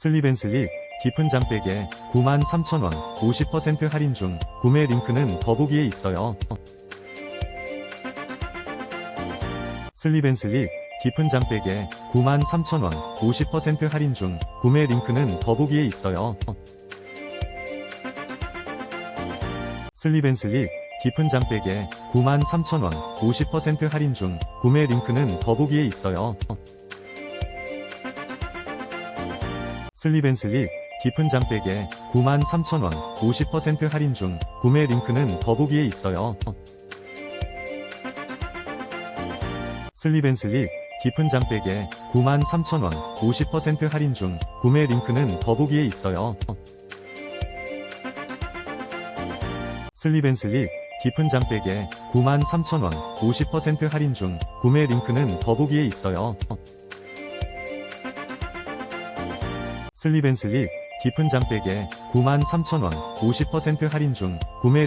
슬립앤슬립 깊은 잠백에 93,000원 50% 할인 중 구매 링크는 더보기에 있어요. 슬립앤슬립 깊은 잠백에 93,000원 50% 할인 중 구매 링크는 더보기에 있어요. 슬립앤슬립 깊은 잠백에 93,000원 50% 할인 중 구매 링크는 더보기에 있어요. 슬립앤슬립 깊은 잠백에 93,000원 50% 할인 중 구매 링크는 더보기에 있어요. 슬립앤슬립 깊은 잠백에 93,000원 50% 할인 중 구매 링크는 더보기에 있어요. 슬립앤슬립 깊은 잠백에 93,000원 50% 할인 중 구매 링크는 더보기에 있어요. 슬립앤슬립 깊은 잠백에 93,000원 50% 할인 중 구매